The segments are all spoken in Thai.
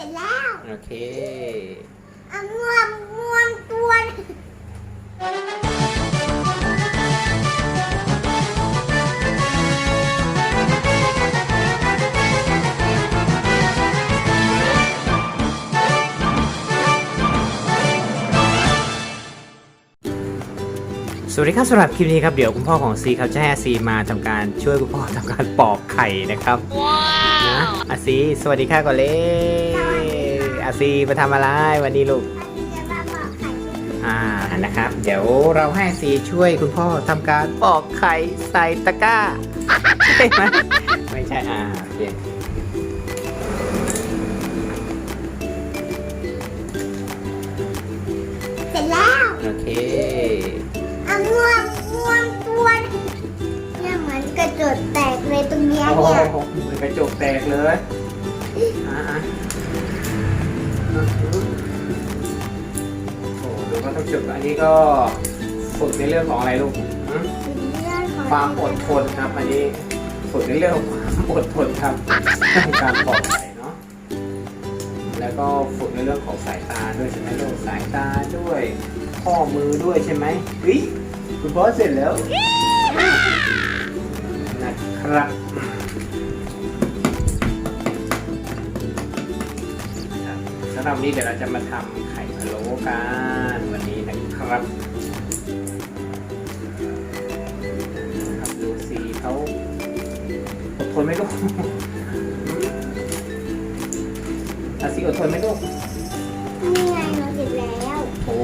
ร็จแล้วโอเคอะงวมงวมตัวสวัสดีครับสำหรับคลิปนี้ครับเดี๋ยวคุณพ่อของซีเขาจะให้อาซีมาทำการช่วยคุณพ่อทำการปอกไข่นะครับนะอาซีสวัสดีค่ะก่อนเลยอา ซีมาทำอะไรวันนี้ลูกจะมาบอกใครอ่านะครับ เดี๋ยวเราให้อาซีช่วยคุณพ่อทำการปอกไข่ใส่ตะกร้าใช่ไหมไม่ใช่อ่าโอเคเสร็จแล้วโอเคอะงวมงวมตัวเนี่ยเหมือนกระจกแตกเลยตรงเนี้ยโอ้โหเนี่ยเหมือนกระจกแตกเลย ดูก็ต้องจบอันนี้ก็ฝึกในเรื่องของอะไรลูกหืมเป็นเรื่องของความอดทนครับ อันนี้ฝึกในเรื่องของความอดทนครับในการปอกไข่เนาะแล้วก็ฝึกในเรื่องของสายตาด้วยใช่ไหมลูกสายตาด้วยข้อมือด้วยใช่ไหมเฮ้ยคุณพ่อเสร็จแล้วนะครับครับสำหรับวันนี้เดี๋ยวเราจะมาทำไข่พะโล้กันวันนี้นะ ครับครับดูสีเขาอดทนไหมลูกอาซีอดทนไหมลูกนี่ไงเราเสร็จแล้ว โอ้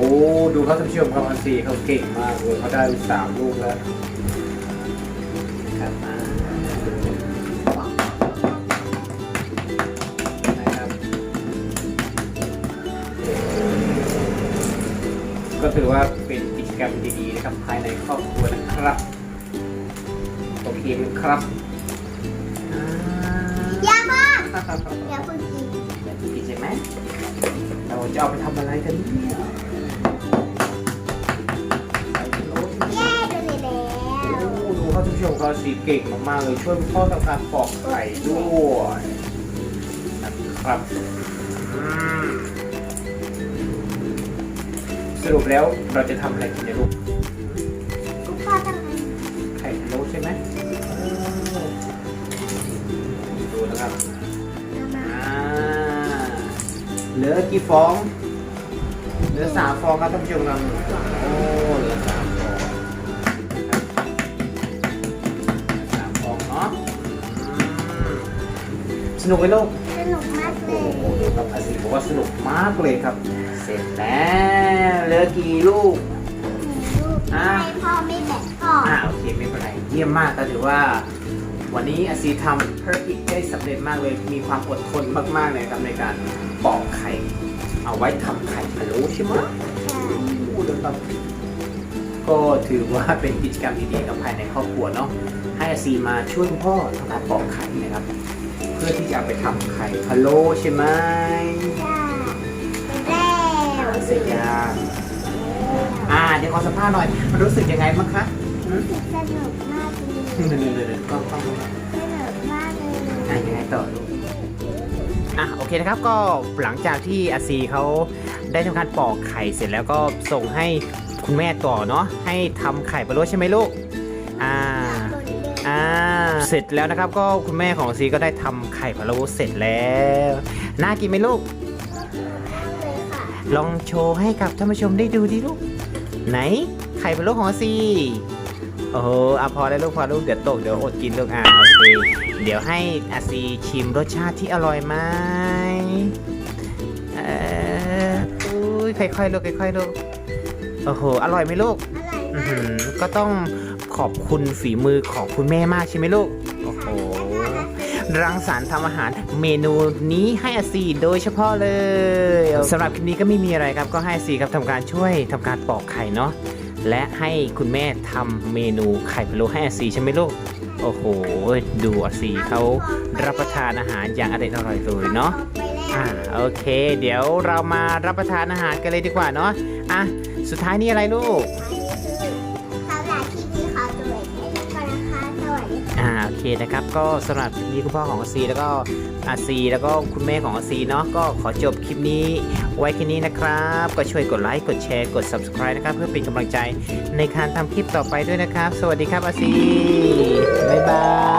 ดูเขาท่านผู้ชมครับอาซีเขาเก่งมากเลยเขาได้สามลูกแล้วครับมา ก็ถือว่าเป็นกิจกรรมดีๆนะครับภายในครอบครัวนะครับโอเคไหมครับอ่าอย่ามาอย่าเพิ่งกินแบบนี้ใช่ไหมเราจะเอาไปทำอะไรกันเนี่ยไปกินโอ๊ตแย่ไปเลยแล้วโอ้ดูเขาท่านผู้ชมเขาสีเก่งมากๆเลยช่วยคุณพ่อทำการปอกไข่ด้วยนะครับอืม สรุปแล้วเราจะทำอะไรกินเนี่ยลูกคุณพ่อทำไงไข่พะโล้ใช่ไหมเออดูนะครับมาอ่าเหลือกี่ฟอง เหลือสามฟองครับท่านผู้ชมครับโอ้เหลือสามฟองนะครับเหลือสามฟองเนาะอืมสนุกไหมลูก สนุกมากเลโอ้ย โหดูครับอาซีบอกว่าสนุกมากเลยครับ เสร็จแล้ว เหลือกี่ลูก ลูกอะให้พ่อไม่แบ่งพ่ออ่าโอเคไม่เป็นไรเยี่ยมมากก็ถือว่า วันนี้อาซีทำ perfect ได้สำเร็จมากเลย มีความอดทนมากๆเลยครับในการปอกไข่ เอาไว้ทำไข่พะโล้ใช่ไหมพูดเลยครับก็ถือว่าเป็นกิจกรรมดีๆกับภายในครอบครัวเนาะให้อาซีมาช่วยคุณพ่อทำการปอกไข่นะครับ เพื่อที่จะเอาไปทำไข่พะโล้ใช่ไหมแล้ว เสร็จยังอ่า เดี๋ยวขอสัมภาษณ์หน่อยมันรู้สึกยังไงบ้างคะหืมสนุกมากเลยเดี๋ยวๆๆๆก็ต้องสนุกมากเลยอะยังไงต่อลูกอะโอเคนะครับก็หลังจากที่อาซีเขาได้ทำการปอกไข่เสร็จแล้วก็ส่งให้คุณแม่ต่อเนาะให้ทำไข่พะโล้ใช่ไหมลูกอ่าอ่าเสร็จแล้วนะครับก็คุณแม่ของอาซีก็ได้ทำไข่พะโล้เสร็จแล้วน่ากินไหมลูกเลยค่ะลองโชว์ให้กับท่านผู้ชมได้ดูดิลูก ไหนไข่พะโล้ของอาซีโอ้โหอะพอแล้วลูกพอลูกเดี๋ยวตกเดี๋ยวอดกินลูกอะโอเคเดี๋ยวให้อาซีชิมรสชาติที่อร่อยไหมเอออุ้ยค่อยๆลูกค่อยๆลูกโอ้โหอร่อยไหมลูกอร่อยอื้อมาหืกอก็ต้องขอบคุณฝีมือของคุณแม่มากใช่ไหมลูก โอ้โห รังสรรค์ทำอาหารเมนูนี้ให้อาซีโดยเฉพาะเลยสำหรับคลิปนี้ก็ไม่มีอะไรครับก็ให้อาซีครับทำการช่วยทำการปอกไข่เนาะและให้คุณแม่ทำเมนูไข่พะโล้ให้อาซีใช่ไหมลูกโอ้โห ดูอาซีเขารับประทานอาหารอย่างอร่อยอร่อยเลยเนาะอ่าโอเค เดี๋ยวเรามารับประทานอาหารกันเลยดีกว่าเนาะอะสุดท้ายนี่อะไรลูก นะครับ ก็สำหรับคลิปนี้คุณพ่อของอาซีแล้วก็อาซีแล้วก็คุณแม่ของอาซีเนาะก็ขอจบคลิปนี้ไว้แค่นี้นะครับ ก็ช่วยกดไลค์กดแชร์กด subscribe นะครับ เพื่อเป็นกำลังใจในการทำคลิปต่อไปด้วยนะครับ สวัสดีครับอาซีบ๊ายบาย